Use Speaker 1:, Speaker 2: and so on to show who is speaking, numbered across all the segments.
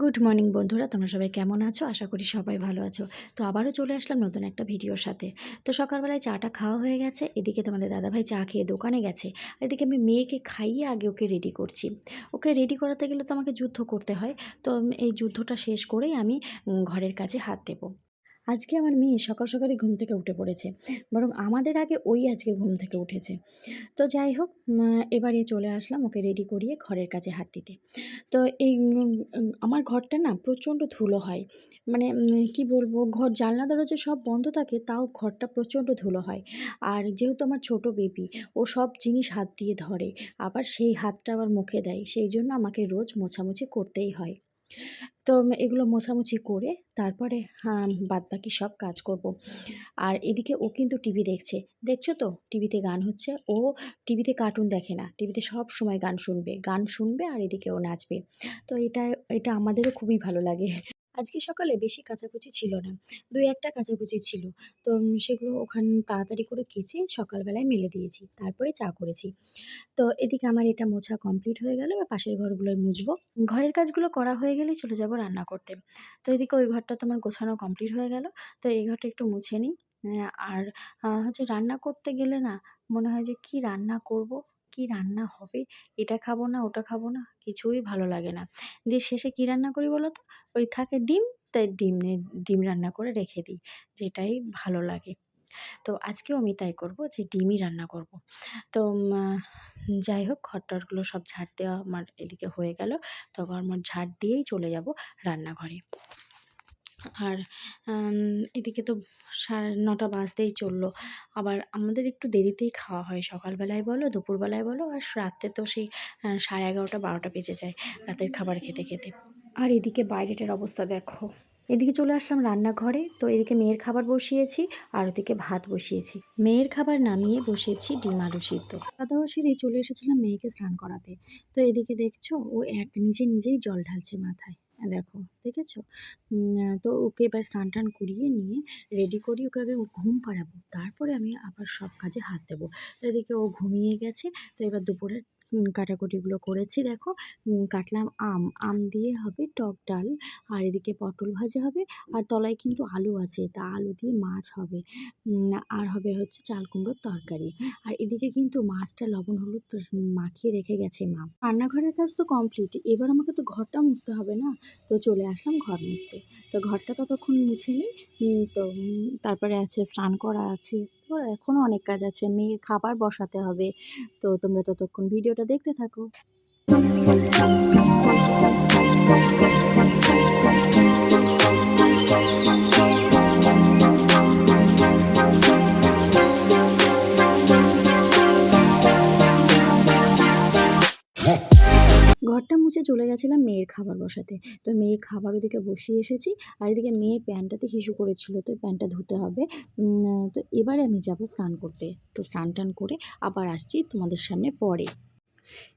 Speaker 1: Good morning বন্ধুরা, তোমরা সবাই কেমন আছো? আশা করি সবাই ভালো আছো। তো আবারও চলে আসলাম নতুন একটা ভিডিওর সাথে। তো সকালবেলায় চাটা খাওয়া হয়ে গেছে, এদিকে তোমাদের দাদাভাই চা খেয়ে দোকানে গেছে। এদিকে আমি মেয়েকে খাইয়ে আগে ওকে রেডি করছি। ওকে রেডি করাতে গেলে তো আমাকে যুদ্ধ করতে হয়। তো এই যুদ্ধটা শেষ করেই আমি ঘরের কাজে হাত দেবো। আজকে আমার মেয়ে সকাল সকালই ঘুম থেকে উঠে পড়েছে, বরং আমাদের আগে ওই আজকে ঘুম থেকে উঠেছে। তো যাই হোক এবারে চলে আসলাম ওকে রেডি করিয়ে ঘরের কাছে হাত দিতে। তো এই আমার ঘরটা না প্রচণ্ড ধুলো হয়। মানে কি বলব, ঘর, জানলা, দরজা সব বন্ধ থাকে, তাও ঘরটা প্রচণ্ড ধুলো হয়। আর যেহেতু আমার ছোট বেবি ও সব জিনিস হাত দিয়ে ধরে, আবার সেই হাতটা আবার মুখে দেয়, সেই জন্য আমাকে রোজ মোছামুছি করতেই হয়। তো এগুলো মোছামুছি করে তারপরে বাদ বাকি সব কাজ করব। আর এদিকে ও কিন্তু টিভি দেখছে। দেখছ তো? টিভিতে গান হচ্ছে। ও টিভিতে কার্টুন দেখে না। টিভিতে সব সময় গান শুনবে। গান শুনবে আর এদিকে ও নাচবে। তো এটা এটা আমাদেরও খুবই ভালো লাগে। আজকে সকালে বেশি কাচাকুচি ছিল না। দুই একটা কাচাকুচি ছিল। তো সেগুলো ওখান তাড়াতাড়ি করে কেচে সকালবেলায় মেলে দিয়েছি। তারপরে চা করেছি। তো এদিকে আমার এটা মোছা কমপ্লিট হয়ে গেলে। বা পাশের ঘরগুলো মুছবো। ঘরের কাজগুলো করা হয়ে গেলেই চলে যাব রান্না করতে। তো এদিকে ওই ঘরটা তো আমার গোছানো কমপ্লিট হয়ে গেল। তো এই ঘরটা একটু মুছে নিই। আর হচ্ছে রান্না করতে গেলে না মনে হয় যে কি রান্না করব? কি রান্না হবে? এটা খাব না, ওটা খাব না, কিছুই ভালো লাগে না। দিয়ে শেষে কি রান্না করি বলো তো? ওই থাকে ডিম, তাই ডিম ডিম রান্না করে রেখে দিই, যেটাই ভালো লাগে। তো আজকেও আমি তাই করব যে ডিমই রান্না করব। তো যাই হোক, ঘরটরগুলো সব ঝাড় দেওয়া আমার এদিকে হয়ে গেল। তো আমার ঝাড় দিয়েই চলে যাব রান্নাঘরে। আর এদিকে তো সাড়ে নটা বাজতেই চলল। আবার আমাদের একটু দেরিতেই খাওয়া হয়। সকালবেলায় বলো, দুপুরবেলায় বলো, আর রাত্রে তো সেই সাড়ে এগারোটা, বারোটা বেজে যায় রাতের খাবার খেতে খেতে। আর এদিকে বাইরেটার অবস্থা দেখো। এদিকে চলে আসলাম রান্নাঘরে। তো এদিকে মেয়ের খাবার বসিয়েছি, আর ওদিকে ভাত বসিয়েছি। মেয়ের খাবার নামিয়ে বসিয়েছি ডিম আলু সিদ্ধ। দাওয়া সেরে চলে এসেছিলাম মেয়েকে স্নান করাতে। তো এদিকে দেখছ, ও এক নিজে নিজেই জল ঢালছে মাথায়। দেখো, দেখেছ? তো ওকে এবার স্নান টান করিয়ে নিয়ে রেডি করি ওকে আগে ঘুম পাড়াবো। তারপরে আমি আবার সব কাজে হাত দেবো। এদিকে ও ঘুমিয়ে গেছে। তো এবার দুপুরের কাটাকুটিগুলো করেছি। দেখো কাটলাম আম। আম দিয়ে হবে টক ডাল, আর এদিকে পটল ভাজা হবে, আর তলায় কিন্তু আলু আছে, তা আলু দিয়ে মাছ হবে। আর হবে হচ্ছে চাল কুমড়োর তরকারি। আর এদিকে কিন্তু মাছটা লবণ, হলুদ মাখিয়ে রেখে গেছে মা। রান্নাঘরের কাজ তো কমপ্লিট এবার আমাকে তো ঘরটা মুছতে হবে না? তো চলে আসলাম ঘর মুছতে। তো ঘরটা ততক্ষণ মুছে নিই তো তারপরে আছে স্নান করা আছে। তো এখনও অনেক কাজ আছে। মেয়ের খাবার বসাতে হবে। তো তোমরা ততক্ষণ ভিডিওটা দেখতে থাকো। চলে গেছিলাম মেয়ের খাবার বসাতে। তো মেয়ের খাবার ওদিকে বসিয়ে এসেছি আর এদিকে মেয়ে প্যান্টটাতে হিসু করেছিল, তো প্যান্টটা ধুতে হবে। তো এবারে আমি যাব স্নান করতে। তো স্নান টান করে আবার আসছি তোমাদের সামনে পরে।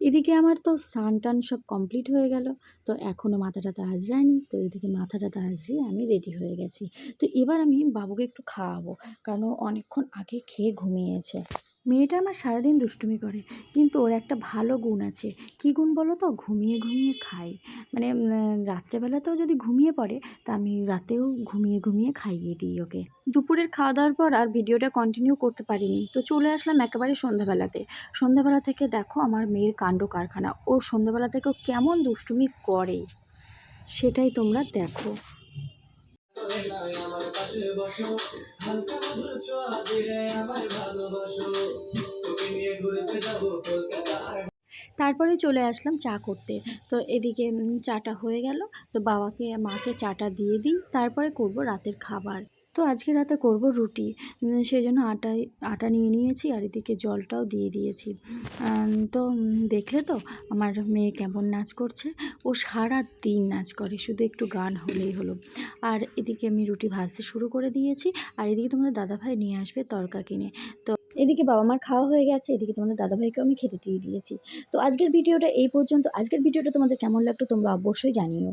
Speaker 1: এদিকে আমার তো স্নান টান সব কমপ্লিট হয়ে গেল। তো এখনও মাথা টাথা আজরায়নি তো এদিকে মাথা টাথা আজরিয়ে আমি রেডি হয়ে গেছি। তো এবার আমি বাবুকে একটু খাওয়াবো। কারণ অনেকক্ষণ আগে খেয়ে ঘুমিয়েছে। মেয়েটা আমার সারাদিন দুষ্টুমি করে, কিন্তু ওর একটা ভালো গুণ আছে। কী গুণ বলো তো? ঘুমিয়ে ঘুমিয়ে খায়। মানে রাত্রেবেলাতেও যদি ঘুমিয়ে পড়ে, তা আমি রাতেও ঘুমিয়ে ঘুমিয়ে খাইয়ে দিই ওকে। দুপুরের খাওয়া দাওয়ার পর আর ভিডিওটা কন্টিনিউ করতে পারিনি। তো চলে আসলাম একেবারে সন্ধ্যাবেলাতে। সন্ধ্যাবেলা থেকে দেখো আমার মেয়ের কাণ্ড কারখানা। ও সন্ধ্যাবেলা থেকেও কেমন দুষ্টুমি করে, সেটাই তোমরা দেখো।
Speaker 2: আমার পাশে বসো হালকা দিয়ে আমায় ভালোবাসো তুমি নিয়ে ঘুরতে যাব কলকাতায়
Speaker 1: তারপরে চলে আসলাম চা করতে। তো এদিকে চাটা হয়ে গেল। তো বাবাকে, মাকে চাটা দিয়ে দিই। তারপরে করব রাতের খাবার। তো আজকে রাতে করব রুটি। সেই জন্য আটাই আটা নিয়ে নিয়েছি আর এদিকে জলটাও দিয়ে দিয়েছি। তো দেখলে তো আমার মেয়ে কেমন নাচ করছে। ও সারা দিন নাচ করে, শুধু একটু গান হলেই হলো। আর এদিকে আমি রুটি ভাজতে শুরু করে দিয়েছি। আর এদিকে তোমাদের দাদাভাই নিয়ে আসবে তরকা কিনে। তো এদিকে বাবা মার খাওয়া হয়ে গেছে, এদিকে তোমাদের দাদাভাইকেও আমি খেতে দিয়ে দিয়েছি। তো আজকের ভিডিওটা এই পর্যন্ত। আজকের ভিডিওটা তোমাদের কেমন লাগল তোমরা অবশ্যই জানিও।